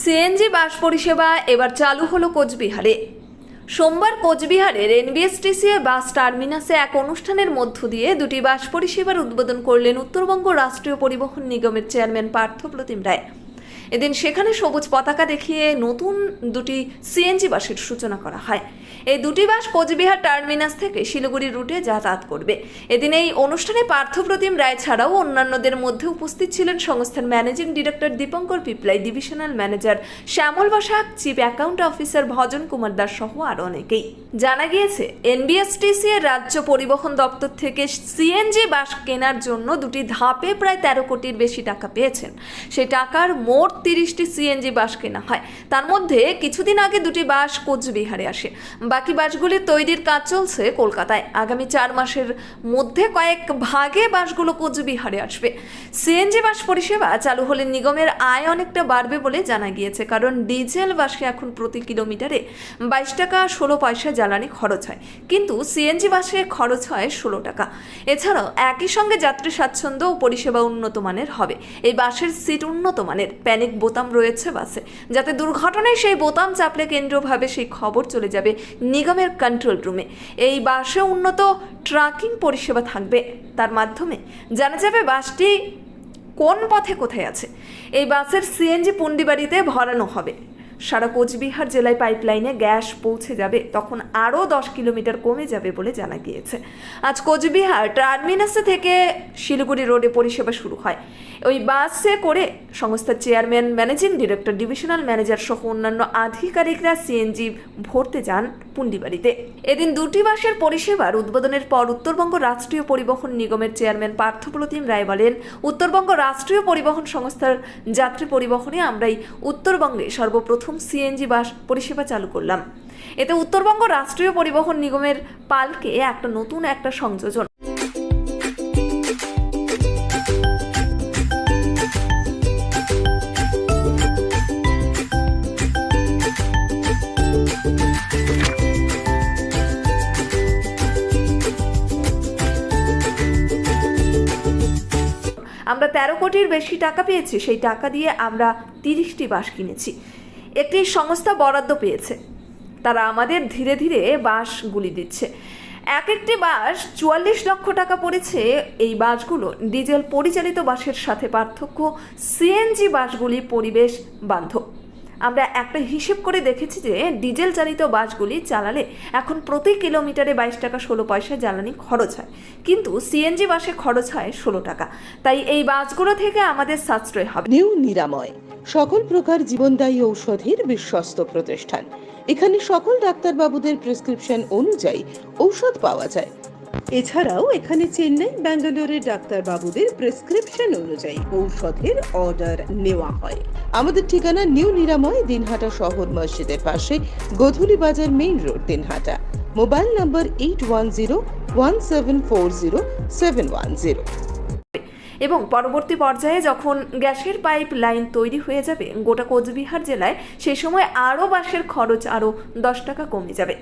CNG bus পরিষেবা এবার চালু হলো কোচবিহারে। সোমবার কোচবিহারের এনবিএসটিসি বাস টার্মিনাসে এক অনুষ্ঠানের মধ্য দিয়ে দুটি বাস পরিষেবার উদ্বোধন করলেন উত্তরবঙ্গ রাষ্ট্রীয় পরিবহন নিগমের চেয়ারম্যান পার্থ প্রতিম রায়। এদিন সেখানে সবুজ পতাকা দেখিয়ে নতুন দুটি সিএনজি বাসের সূচনা করা হয়। এই দুটি বাস কোচবিহার টার্মিনাস থেকে শিলিগুড়ি রুটে যাতায়াত করবে। এদিন এই অনুষ্ঠানে পার্থপ্রতিম রায় ছাড়াও অন্যান্যদের মধ্যে উপস্থিত ছিলেন সংস্থার managing director Dipankar Piplai, divisional manager Shyamal Basak, chief account officer Bhajan Kumar Das সহ আরও অনেকেই। জানা গিয়েছে, এনবিএসটিসি এর রাজ্য পরিবহন দপ্তর থেকে সিএনজি বাস কেনার জন্য দুটি ধাপে প্রায় তেরো কোটির বেশি টাকা পেয়েছেন। সেই টাকার মোট তিরিশটি সিএনজি বাস কেনা হয়। তার মধ্যে কিছুদিন আগে দুটি বাস কোচবিহারে আসে। বাকি বাসগুলির তৈরির কাজ চলছে কলকাতায়। আগামী চার মাসের মধ্যে কয়েক ভাগে বাসগুলো কোচবিহারে আসবে। সিএনজি বাস পরিষেবা চালু হলে নিগমের আয় অনেকটা বাড়বে বলে জানা গিয়েছে, কারণ ডিজেল বাসে এখন প্রতি কিলোমিটারে বাইশ টাকা ষোলো পয়সা জ্বালানি খরচ হয়। কিন্তু সিএনজি বাসে খরচ হয় ষোলো টাকা। এছাড়াও একই সঙ্গে যাত্রী স্বাচ্ছন্দ্য ও পরিষেবা উন্নত মানের হবে। এই বাসের সিট উন্নত মানের। প্যানিক বোতাম রয়েছে বাসে। যাতে দুর্ঘটনায় সেই বোতাম চাপলে কেন্দ্রভাবে সেই খবর চলে যাবে। নিগমের কন্ট্রোল রুমে এই বাসে উন্নত ট্রাকিং পরিষেবা থাকবে। তার মাধ্যমে জানা যাবে বাসটি কোন পথে কোথায় আছে। এই বাসের সিএনজি পুন্ডিবাড়িতে ভরানো হবে। সারা কোচবিহার জেলায় পাইপলাইনে গ্যাস পৌঁছে যাবে, তখন আরও দশ কিলোমিটার কমে যাবে বলে জানা গিয়েছে। আজ কোচবিহার টার্মিনাসে থেকে শিলিগুড়ি রোডে পরিষেবা শুরু হয়। ওই বাসে করে সংস্থার chairman, managing director, divisional manager সহ অন্যান্য আধিকারিকরা সিএনজি ভরতে যান পুন্ডিবাড়িতে। এদিন দুটি বাসের পরিষেবার উদ্বোধনের পর উত্তরবঙ্গ রাষ্ট্রীয় পরিবহন নিগমের চেয়ারম্যান পার্থপ্রতিম রায় বলেন, উত্তরবঙ্গ রাষ্ট্রীয় পরিবহন সংস্থার যাত্রী পরিবহনে আমরাই উত্তরবঙ্গে সর্বপ্রথম সিএনজি বাস পরিষেবা চালু করলাম। এতে উত্তরবঙ্গ রাষ্ট্রীয় পরিবহন নিগমের পালকে একটা নতুন একটা সংযোজন। আমরা তেরো কোটির বেশি টাকা পেয়েছি, সেই টাকা দিয়ে আমরা তিরিশটি বাস কিনেছি। একটি সংস্থা বরাদ্দ পেয়েছে। তারা আমাদের ধীরে ধীরে বাসগুলি দিচ্ছে। এক একটি বাস চুয়াল্লিশ লক্ষ টাকা পড়েছে। এই বাসগুলো ডিজেল পরিচালিত বাসের সাথে পার্থক্য সিএনজি বাসগুলি পরিবেশ বান্ধব। আমরা একটা হিসেব করে দেখেছি যে ডিজেল চালিত বাসগুলি চালালে এখন প্রতি কিলোমিটারে বাইশ টাকা ষোলো পয়সা জ্বালানি খরচ হয়। কিন্তু সিএনজি বাসে খরচ হয় ষোলো টাকা। তাই এই বাসগুলো থেকে আমাদের সাশ্রয় হবে। নিউ নিরাময়, সকল প্রকার জীবনদায়ী ঔষধের বিশ্বস্ত প্রতিষ্ঠান। এখানে সকল ডাক্তারবাবুদের প্রেসক্রিপশন অনুযায়ী ঔষধ পাওয়া যায়। এছাড়াও এখানে চেন্নাই, ব্যাঙ্গালোরের ডাক্তারবাবুদের প্রেসক্রিপশন অনুযায়ী ঔষধের অর্ডার নেওয়া হয়। আমাদের ঠিকানা নিউ নিরাময়, দিনহাটা শহর মসজিদের পাশে, Godhuli Bazar main road Dinhata. Mobile number eight one zero one seven four zero seven one zero এবং পরবর্তী পর্যায়ে যখন গ্যাসের পাইপ লাইন তৈরি হয়ে যাবে গোটা কোচবিহার জেলায় সেই সময় আরও বাসের খরচ আরও দশ টাকা কমে যাবে।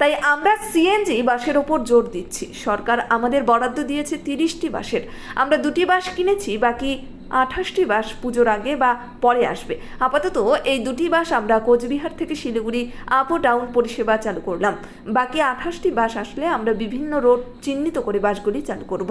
তাই আমরা সিএনজি বাসের ওপর জোর দিচ্ছি। সরকার আমাদের বরাদ্দ দিয়েছে তিরিশটি বাসের। আমরা দুটি বাস কিনেছি, বাকি আঠাশটি বাস পুজোর আগে বা পরে আসবে। আপাতত এই দুটি বাস আমরা কোচবিহার থেকে শিলিগুড়ি আপ ও ডাউন পরিষেবা চালু করলাম। বাকি আঠাশটি বাস আসলে আমরা বিভিন্ন রোড চিহ্নিত করে বাসগুলি চালু করব।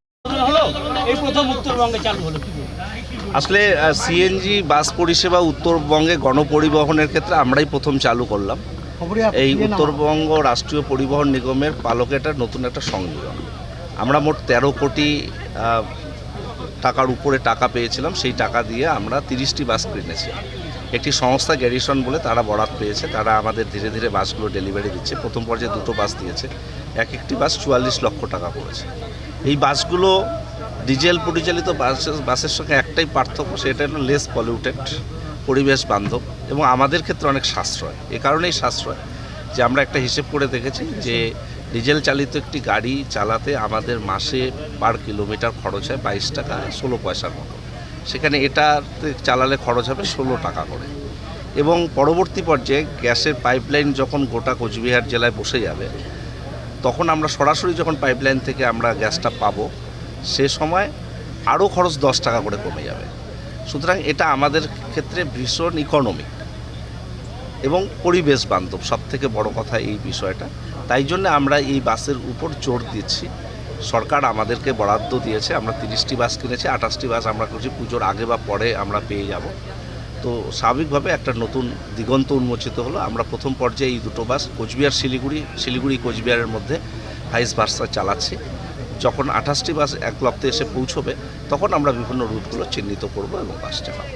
এই প্রথম উত্তরবঙ্গে চালু হলো আসলে সিএনজি বাস পরিষেবা উত্তরবঙ্গে গণপরিবহনের ক্ষেত্রে আমরাই প্রথম চালু করলাম। এই উত্তরবঙ্গ রাষ্ট্রীয় পরিবহন নিগমের পালকেটার নতুন একটা সংযোজন। আমরা মোট তেরো কোটি টাকার উপরে টাকা পেয়েছিলাম। সেই টাকা দিয়ে আমরা তিরিশটি বাস কিনেছি। একটি সংস্থা গ্যারিসন বলে তারা বরাত পেয়েছে। তারা আমাদের ধীরে ধীরে বাসগুলো ডেলিভারি দিচ্ছে। প্রথম পর্যায়ে দুটো বাস দিয়েছে। এক একটি বাস চুয়াল্লিশ লক্ষ টাকা পড়েছে। এই বাসগুলো ডিজেল পরিচালিত বাসের বাসের সঙ্গে একটাই পার্থক্য, সেটা হলো লেস পলিউটেড পরিবেশ বান্ধব এবং আমাদের ক্ষেত্রে অনেক সাশ্রয়। এ কারণেই সাশ্রয় যে আমরা একটা হিসেব করে দেখেছি যে ডিজেল চালিত একটি গাড়ি চালাতে আমাদের মাসে পার কিলোমিটার খরচ হয় বাইশ টাকা ষোলো পয়সার মতো। সেখানে এটাতে চালালে খরচ হবে ষোলো টাকা করে। এবং পরবর্তী পর্যায়ে গ্যাসের পাইপলাইন যখন গোটা কোচবিহার জেলায় বসে যাবে, তখন আমরা সরাসরি যখন পাইপলাইন থেকে আমরা গ্যাসটা পাবো, সে সময় আরও খরচ দশ টাকা করে কমে যাবে। সুতরাং এটা আমাদের ক্ষেত্রে ভীষণ ইকোনমিক এবং পরিবেশ বান্ধব সব থেকে বড় কথা এই বিষয়টা। তাই জন্য আমরা এই বাসের উপর জোর দিচ্ছি। সরকার আমাদেরকে বরাদ্দ দিয়েছে, আমরা তিরিশটি বাস কিনেছি, আঠাশটি বাস আমরা করছি, পুজোর আগে বা পরে আমরা পেয়ে যাব। তো স্বাভাবিকভাবে একটা নতুন দিগন্ত উন্মোচিত হলো। আমরা প্রথম পর্যায়ে এই দুটো বাস কোচবিহার, শিলিগুড়ি শিলিগুড়ি, কোচবিহারের মধ্যে ভাইস ভার্সা চালাচ্ছি। যখন আঠাশটি বাস এক লপ্তে এসে পৌঁছবে, তখন আমরা বিভিন্ন রুটগুলো চিহ্নিত করব এবং বাস চালাবো।